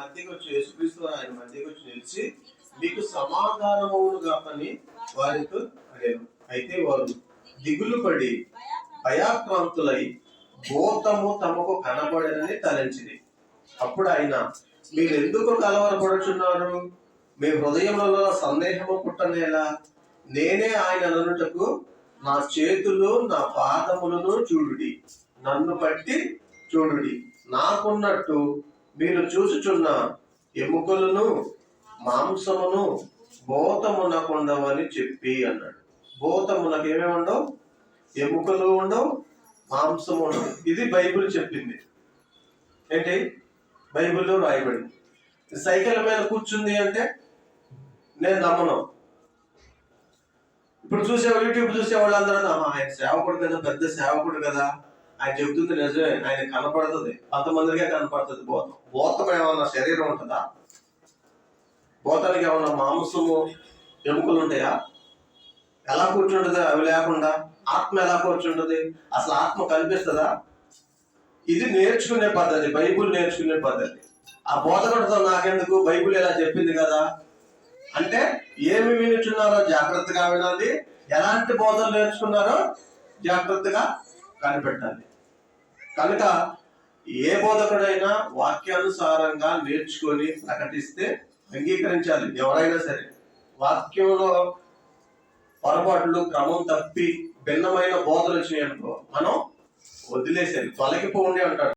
మధ్యకి వచ్చి యేసుక్రీస్తు ఆయన మధ్యకి వచ్చి నిలిచి మీకు సమాధానముగా అని వారితో అడిగారు అయితే వారు దిగులు పడి భయాక్రాంతులై భూతము తమకు కనబడనని తలంచింది అప్పుడు ఆయన మీరు ఎందుకు కలవరపడుచున్నారు? మీ హృదయములలో సందేహము పుట్టనేలా? నేనే ఆయన అనుటకు నా చేతులు నా పాదములను చూడుడి. నన్ను బట్టి చూడుడి. నాకున్నట్టు మీరు చూసుచున్న ఎముకలను మాంసమును భూతమునకుండవని చెప్పి అన్నాడు. భూతమునకు ఏమేమి ఉండవు? ఎముకలు ఉండవు మాంసము ఉండవు. ఇది బైబిల్ చెప్పింది. ఏంటి? బైబిల్లో రాయబడింది. సైకిల్ మీద కూర్చుంది అంటే నేను నమ్మను. ఇప్పుడు చూసే యూట్యూబ్ చూసే వాళ్ళందరూ ఆయన సేవకుడు కదా పెద్ద సేవకుడు కదా. ఆయన చెబుతుంది నిజమే ఆయన కనపడుతుంది. కొంతమందికే కనపడుతుంది. భూతం భూతం ఏమన్నా శరీరం ఉంటుందా? భూతానికి ఏమన్నా మాంసము ఎముకలు ఉంటాయా ఎలా కూర్చుంటుంది అవి లేకుండా? ఆత్మ ఎలా కూర్చుంటుంది? అసలు ఆత్మ కనిపిస్తుందా? ఇది నేర్చుకునే పద్ధతి బైబుల్ నేర్చుకునే పద్ధతి. ఆ బోధకుడితో నాకెందుకు? బైబుల్ ఇలా చెప్పింది కదా. అంటే ఏమి వినుచున్నారో జాగ్రత్తగా వినాలి ఎలాంటి బోధనలు నేర్చుకున్నారో జాగ్రత్తగా కనిపెట్టాలి కనుక ఏ బోధకుడైనా వాక్యానుసారంగా నేర్చుకొని ప్రకటిస్తే అంగీకరించాలి ఎవరైనా సరే. వాక్యంలో పొరపాట్లు క్రమం తప్పి భిన్నమైన బోధలు వచ్చినాయనుకో మనం వదిలేసేది తొలగిపోండి అంటాడు.